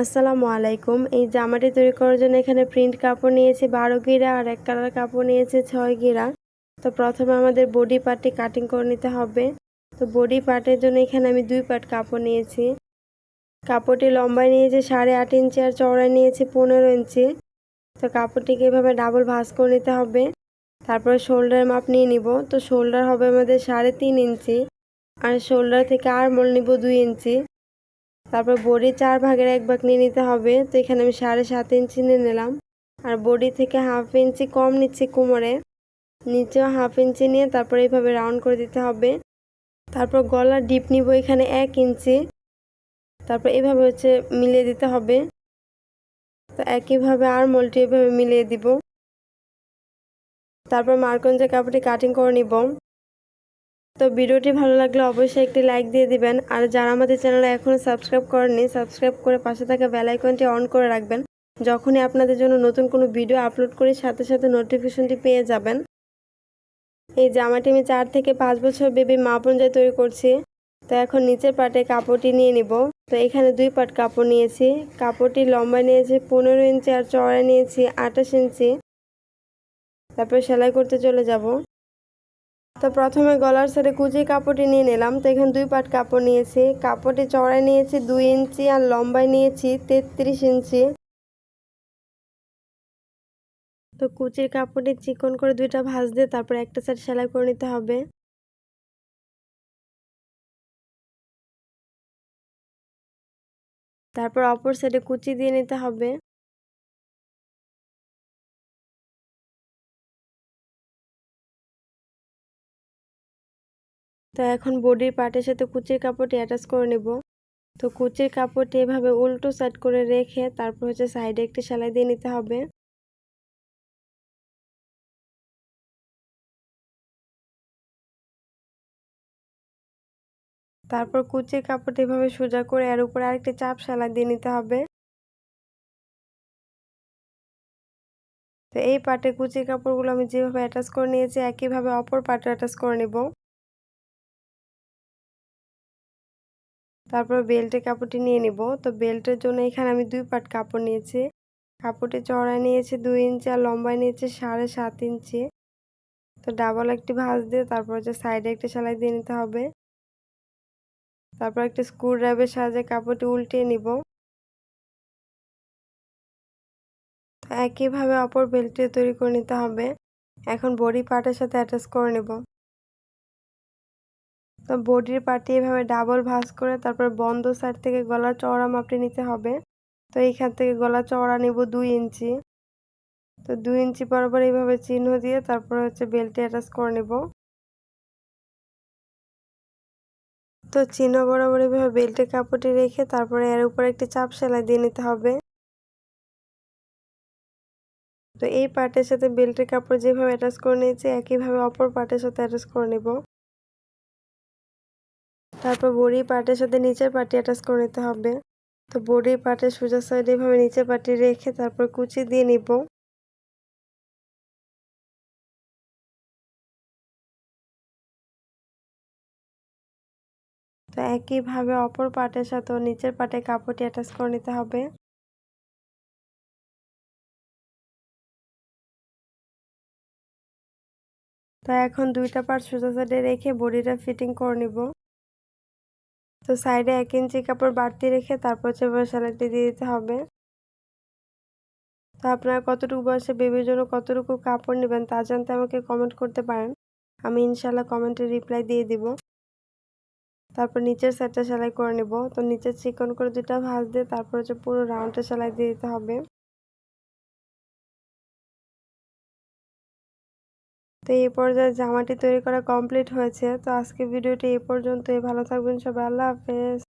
আসসালামু আলাইকুম। এই জামাটি তৈরি করার জন্য এখানে প্রিন্ট কাপড় নিয়েছি, বারো গিরা আর এক কালার কাপড় নিয়েছি, ছয় গিরা। তো প্রথমে আমাদের বডি পার্টটি কাটিং করে নিতে হবে। তো বডি পার্টের জন্য এখানে আমি দুই পার্ট কাপড় নিয়েছি। কাপড়টি লম্বায় নিয়েছি, সাড়ে আট ইঞ্চি আর চওড়ায় নিয়েছি পনেরো ইঞ্চি। তো কাপড়টিকে এভাবে ডাবল ভাঁজ করে নিতে হবে। তারপরে শোল্ডার মাপ নিয়ে নিব। তো শোল্ডার হবে আমাদের সাড়ে তিন ইঞ্চি। আর শোল্ডার থেকে আর মোল নিব দুই ইঞ্চি। তারপর বডি চার ভাগের এক ভাগ নিয়ে নিতে হবে। তো এখানে আমি সাড়ে সাত ইঞ্চি নিয়ে নিলাম। আর বডি থেকে হাফ ইঞ্চি কম নিচ্ছি কোমরে। নিচেও হাফ ইঞ্চি নিয়ে তারপর এইভাবে রাউন্ড করে দিতে হবে। তারপর গলার ডিপ নিব এখানে এক ইঞ্চি। তারপর এভাবে হচ্ছে মিলিয়ে দিতে হবে। তো একইভাবে আর মোলটি এভাবে মিলিয়ে দিব। তারপর মার্কঞ্জের কাপড়টি কাটিং করে নিব। তো ভিডিওটি ভালো লাগলে অবশ্যই একটি লাইক দিয়ে দিবেন। আর যারা আমাদের চ্যানেলে এখনও সাবস্ক্রাইব করেননি, সাবস্ক্রাইব করে পাশে থাকা বেল আইকনটি অন করে রাখবেন। যখনই আপনাদের জন্য নতুন কোনো ভিডিও আপলোড করি, সাথে সাথে নোটিফিকেশনটি পেয়ে যাবেন। এই জামাটি আমি চার থেকে পাঁচ বছর বেবি মা পঞ্জায় তৈরি করছি। তো এখন নিচের পাটে কাপড়টি নিয়ে নিব। তো এখানে দুই পাট কাপড় নিয়েছি। কাপড়টি লম্বা নিয়েছি, পনেরো ইঞ্চি আর চড়া নিয়েছি, আঠাশ ইঞ্চি। তারপর সেলাই করতে চলে যাব। তো প্রথমে গলার সাইডে কুচি কাপড়টি নিয়ে নিলাম। তো এখানে দুই পাট কাপড় নিয়েছি। কাপড়টি চড়াই নিয়েছি দুই ইঞ্চি আর লম্বায় নিয়েছি তেত্রিশ ইঞ্চি। তো কুচির কাপড়টি চিকন করে দুইটা ভাঁজ দিয়ে তারপর একটা সাইড সেলাই করে নিতে হবে। তারপর অপর সাইডে কুচি দিয়ে নিতে হবে। তো এখন বডির পার্টের সাথে কুচির কাপড়টি অ্যাটাচ করে নেব। তো কুচির কাপড়টি এভাবে উল্টো সাইড করে রেখে তারপর হচ্ছে সাইডে একটি সেলাই দিয়ে নিতে হবে। তারপর কুচির কাপড়টি এভাবে সোজা করে এর উপরে আরেকটি চাপ সেলাই দিয়ে নিতে হবে। তো এই পাটে কুচির কাপড়গুলো আমি যেভাবে অ্যাটাচ করে নিয়েছি, একইভাবে অপর পাটে অ্যাটাচ করে নেব। তারপর বেল্টের কাপড়টি নিয়ে নিব। তো বেল্টের জন্য এখানে আমি দুই পাট কাপড় নিয়েছি। কাপড়টি চড়ায় নিয়েছি দুই ইঞ্চি আর লম্বায় নিয়েছি সাড়ে সাত ইঞ্চি। তো ডাবল একটি ভাঁজ দিয়ে তারপর হচ্ছে সাইডে একটি সেলাই দিয়ে নিতে হবে। তারপর একটি স্ক্রু ড্রাইভের সাহায্যে কাপড়টি উল্টিয়ে নিব। একইভাবে অপর বেল্টটি তৈরি করে নিতে হবে। এখন বডি পার্টের সাথে অ্যাটাচ করে নেব। তো বডির পার্টি এভাবে ডাবল ভাঁজ করে তারপর বন্ধ সাইড থেকে গলা চওড়া মাপটি নিতে হবে। তো এইখান থেকে গলা চওড়া নেব দুই ইঞ্চি তো দুই ইঞ্চি বরাবর এইভাবে চিহ্ন দিয়ে তারপর হচ্ছে বেল্টে অ্যাটাচ করে নেব। তো চিহ্ন বরাবর এইভাবে বেল্টের কাপড়টি রেখে তারপরে এর উপরে একটি চাপ সেলাই দিয়ে নিতে হবে। তো এই পার্টের সাথে বেল্টের কাপড় যেভাবে অ্যাটাচ করে নিয়েছি, একইভাবে অপর পার্টের সাথে অ্যাটাচ করে নেব। তারপর বডি পার্টের সাথে নিচের পার্টি অ্যাটাচ করে নিতে হবে। তো বডি পার্টের সোজা সাইডে এভাবে নিচের পার্টি রেখে তারপর কুচি দিয়ে নিব। তো একইভাবে অপর পার্টের সাথে নিচের পার্টে কাপড়টি অ্যাটাচ করে নিতে হবে। তো এখন দুইটা পার্ট সোজা সাইডে রেখে বডিটা ফিটিং করে নিব। তো সাইডে এক ইঞ্চি কাপড় বাড়তি রেখে তারপর হচ্ছে সেলাইটি দিয়ে দিতে হবে। তো আপনারা কতটুকু বয়সে বেবির জন্য কতটুকু কাপড় নেবেন তা জানতে আমাকে কমেন্ট করতে পারেন। আমি ইনশাল্লাহ কমেন্টে রিপ্লাই দিয়ে দিব। তারপর নিচের সাইডটা সেলাই করে নেব। তো নিচের চিকন করে দুটা ভাঁজ দিয়ে তারপর হচ্ছে পুরো রাউন্ডটা সেলাই দিয়ে দিতে হবে। তো এই পর্যায়ে জামাটি তৈরি করা কমপ্লিট হয়েছে। তো আজকে ভিডিওটি এই পর্যন্তই। ভালো থাকবেন সবাই। আল্লাহ হাফেজ।